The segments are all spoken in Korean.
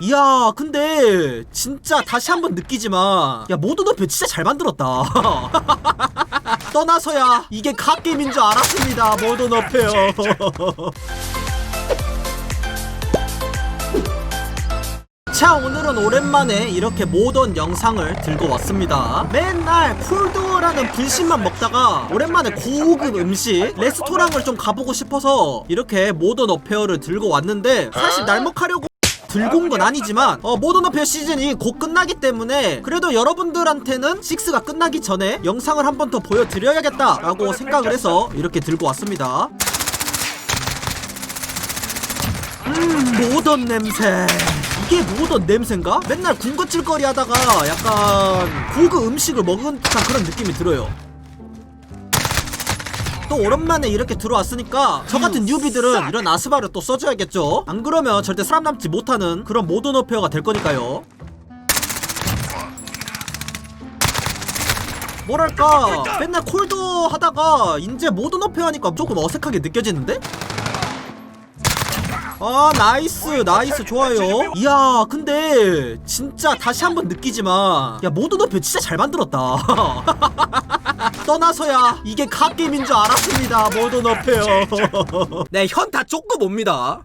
이야 근데 진짜 다시 한번 느끼지만 야 모든 어표 진짜 잘 만들었다. 떠나서야 이게 갓게임인 줄 알았습니다 모든 어표요 자 오늘은 오랜만에 이렇게 모던 영상을 들고 왔습니다. 맨날 콜드워라는 분신만 먹다가 오랜만에 고급 음식 레스토랑을 좀 가보고 싶어서 이렇게 모던 어페어를 들고 왔는데 사실 날먹하려고 들고 온 건 아니지만 어, 모던 어페어 시즌이 곧 끝나기 때문에 그래도 여러분들한테는 6가 끝나기 전에 영상을 한 번 더 보여드려야겠다라고 생각을 해서 이렇게 들고 왔습니다. 음 모던 냄새. 이게 모던 냄새인가? 맨날 군것질거리 하다가 약간 고급 음식을 먹은 듯한 그런 느낌이 들어요 또 오랜만에 이렇게 들어왔으니까 저 같은 뉴비들은 이런 아스바를 또 써줘야겠죠? 안 그러면 절대 사람 남지 못하는 그런 모던 어페어가 될 거니까요. 뭐랄까 맨날 콜도 하다가 이제 모던 어페어 하니까 조금 어색하게 느껴지는데? 아 나이스 나이스 좋아요. 이야 근데 진짜 다시 한번 느끼지만 야 모든 어표 진짜 잘 만들었다. 떠나서야 이게 갓게임인 줄 알았습니다 모든 어표요 네 현타 조금 옵니다.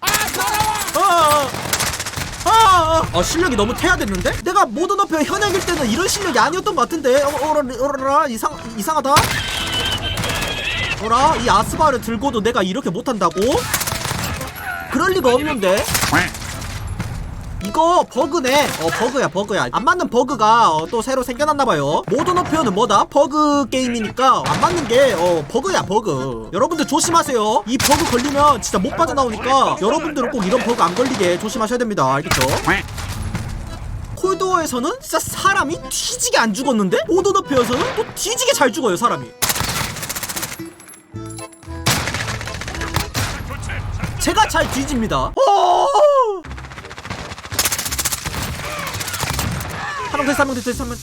아, 아, 아, 실력이 너무 태야됐는데? 내가 모든 어표 현역일 때는 이런 실력이 아니었던 것 같은데? 어, 어라 어라 이상 이상하다? 어라 이 아스바를 들고도 내가 이렇게 못한다고? 그럴 리가 없는데. 이거 버그네. 어 버그야 버그야. 안 맞는 버그가 어, 또 새로 생겨났나봐요. 모든 어표는 뭐다? 버그 게임이니까 안 맞는 게 어 버그야 버그. 여러분들 조심하세요. 이 버그 걸리면 진짜 못 빠져나오니까 여러분들은 꼭 이런 버그 안 걸리게 조심하셔야 됩니다. 알겠죠? 콜드워에서는 진짜 사람이 뒤지게 안 죽었는데? 모든 어표에서는 또 뒤지게 잘 죽어요 사람이 제가 잘 뒤집니다. 어! 한명 됐어, 한명 됐어, 한명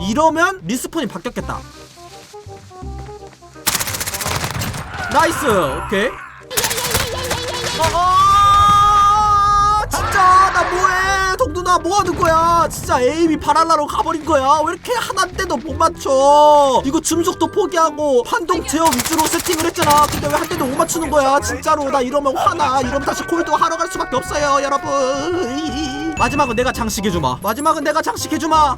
이러면 리스폰이 바뀌었겠다. 나이스, 오케이. 아, 진짜 나 뭐해? 동두나 뭐 하는 거야? 진짜 에임이 바랄라로 가버린 거야. 왜 이렇게 하나 때도 못 맞춰? 이거 줌속도 포기하고 판동 제어 위주로 세팅을 했잖아. 근데 왜한 대도 못 맞추는 거야? 진짜로 나 이러면 화나. 이러면 다시 콜도 하러 갈 수밖에 없어요, 여러분. 마지막은 내가 장식해주마. 마지막은 내가 장식해주마.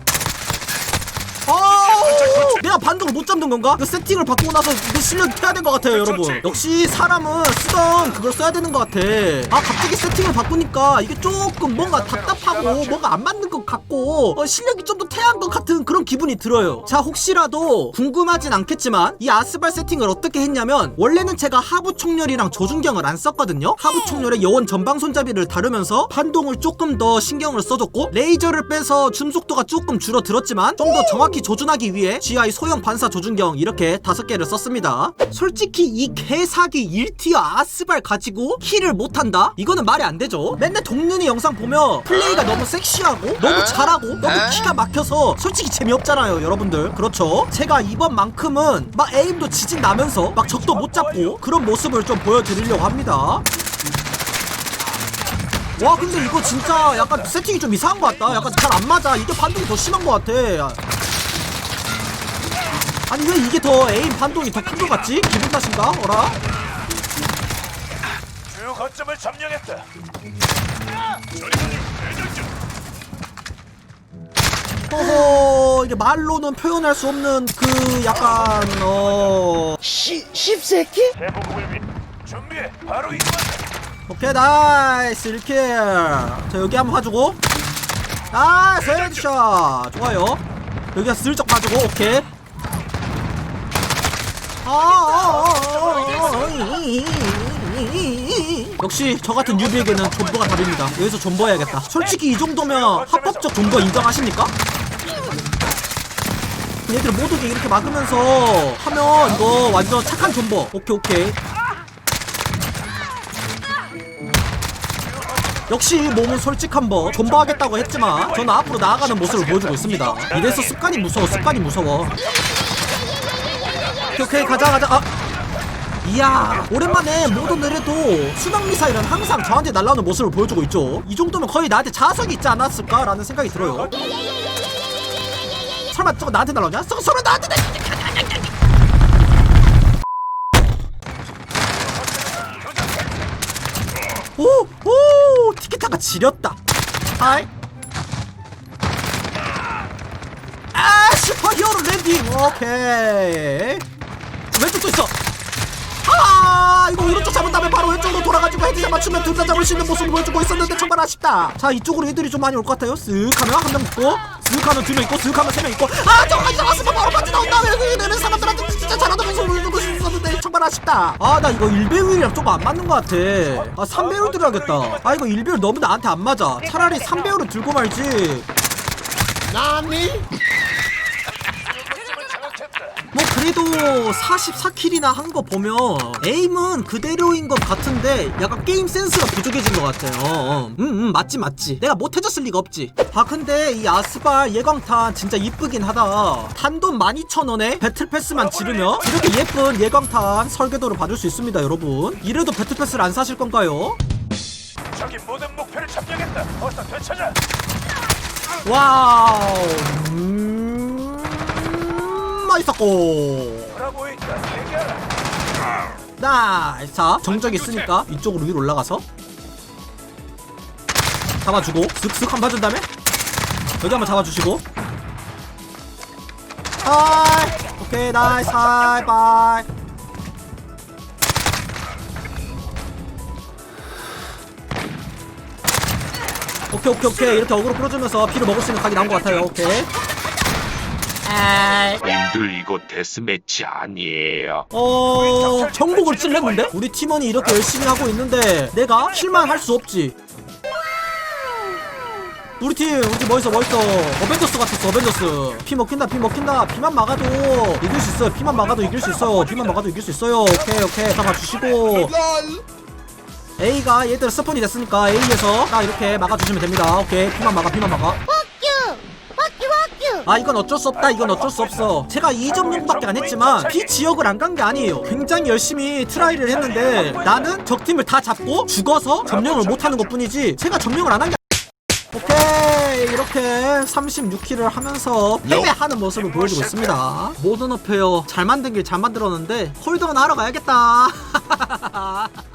내가 반동을 못 잡는 건가? 그 세팅을 바꾸고 나서 내 실력이 태야 된 것 같아요, 여러분. 역시 사람은 쓰던 그걸 써야 되는 것 같아. 아, 갑자기 세팅을 바꾸니까 이게 조금 뭔가 답답하고 뭔가 안 맞는 것 같고 어, 실력이 좀 더 태한 것 같은 그런 기분이 들어요. 자, 혹시라도 궁금하진 않겠지만 이 아스발 세팅을 어떻게 했냐면 원래는 제가 하부 총열이랑 조준경을 안 썼거든요. 하부 총열의 여원 전방 손잡이를 다루면서 반동을 조금 더 신경을 써줬고 레이저를 빼서 줌 속도가 조금 줄어들었지만 좀 더 정확히 조준하기 위해 GI 소형 반사 조준경 이렇게 다섯 개를 썼습니다. 솔직히 이 개사기 1티어 아스발 가지고 킬을 못한다? 이거는 말이 안 되죠. 맨날 동윤이 영상 보면 플레이가 너무 섹시하고 너무 잘하고 너무 기가 막혀서 솔직히 재미없잖아요, 여러분들. 그렇죠? 제가 이번만큼은 막 에임도 지진 나면서 막 적도 못 잡고 그런 모습을 좀 보여드리려고 합니다. 와 근데 이거 진짜 약간 세팅이 좀 이상한 것 같다 약간 잘 안 맞아 이게 반동이 더 심한 것 같아 아니 왜 이게 더 에임 반동이 더 큰 것 같지? 기분 탓인가? 어라? 주요 거점을 점령했다. 허허 이게 말로는 표현할 수 없는 그 약간 어 대보급을 위 준비해. 바로 이동한다. 오케이 나이스 1킬 자 여기 한번 봐주고 나이스 헤드샷 좋아요 여기가 슬쩍 봐주고 오케이 아, 역시 저 같은 뉴비에게는 존버가 답입니다 여기서 존버해야겠다 솔직히 이 정도면 합법적 존버 인정하십니까? 얘들 모두게 이렇게 막으면서 하면 이거 완전 착한 존버 오케이 오케이 역시 몸은 솔직한 법 존버하겠다고 했지만 저는 앞으로 나아가는 모습을 보여주고 있습니다 이래서 습관이 무서워 습관이 무서워 오케이 오케이 가자 가자 아 이야 오랜만에 모던 내려도 순항 미사일은 항상 저한테 날라오는 모습을 보여주고 있죠 이 정도면 거의 나한테 자석이 있지 않았을까 라는 생각이 들어요 설마 저거 나한테 날라오냐? 저거 설마 나한테 날... 오! 오! 티켓타가 지렸다 하이 아 슈퍼히어로 랜딩 오케이 있어 아 이거 오른쪽 잡은 다음에 바로 왼쪽으로 돌아가지고 헤드샷 맞추면 둘 다 잡을 수 있는 모습을 보여주고 있었는데 정말 아쉽다. 자 이쪽으로 애들이 좀 많이 올 것 같아요. 쓱 하면 한 명 있고 쓱 하면 두 명 있고 쓱 하면 세 명 있고. 아 저까지 나왔으면 바로 빠져 나온다. 왜 내는 사람들한테 진짜 잘하는 모습을 보여주고 있었는데 정말 아쉽다. 아 나 이거 1배율이랑 조금 안 맞는 것 같아. 아 3배율 들어야겠다. 아 이거 1배율 너무 나한테 안 맞아. 차라리 3배율을 들고 말지. 뭐 그래도 44킬이나 한 거 보면 에임은 그대로인 것 같은데 약간 게임 센스가 부족해진 것 같아요. 응응 음, 맞지 맞지. 내가 못해줬을 리가 없지. 아 근데 이 아스발 예광탄 진짜 이쁘긴 하다. 단돈 12,000원에 배틀패스만 지르면 이렇게 예쁜 예광탄 설계도를 받을 수 있습니다 여러분. 이래도 배틀패스를 안 사실 건가요? 저기 모든 목표를 점령했다. 어서 되찾아. 와우. 음... 있다. 대기하라. 나이스. 자 정적 있으니까 이쪽으로 위로 올라가서. 잡아주고. 슥슥 한번 봐준 다음에 여기 한번 잡아주시고. 하이. 오케이 나이스. 하이 바이. 오케이 오케이 오케이. 이렇게 어그로 끌어주면서 피를 먹을 수 있는 각이 나온 것 같아요. 오케이 님들 이거 데스매치 아니에요. 어 정복을 찔렀는데? 우리 팀원이 이렇게 열심히 하고 있는데 내가 킬만 할수 없지. 우리 팀 우리 팀 멋있어 멋있어. 어벤져스 같았어 어벤져스. 피 먹힌다 피 먹힌다. 피만 막아도 이길 수 있어요 피만 막아도 이길 수 있어요 피만 막아도 이길 수 있어요. 오케이 오케이. 잡아주시고. A가 얘들 스폰이 됐으니까 A에서 딱 이렇게 막아주시면 됩니다. 오케이. 피만 막아 피만 막아 아 이건 어쩔 수 없다 이건 어쩔 수 없어. 제가 2점 정도밖에 안 했지만 B 지역을 안 간 게 아니에요. 굉장히 열심히 트라이를 했는데 나는 적팀을 다 잡고 죽어서 점령을 못하는 것 뿐이지 제가 점령을 안 한 게 오케이 이렇게 36킬을 하면서 패배하는 모습을 보여주고 있습니다. 모던 어페어 잘 만든 길 잘 만들었는데 홀드건 하러 가야겠다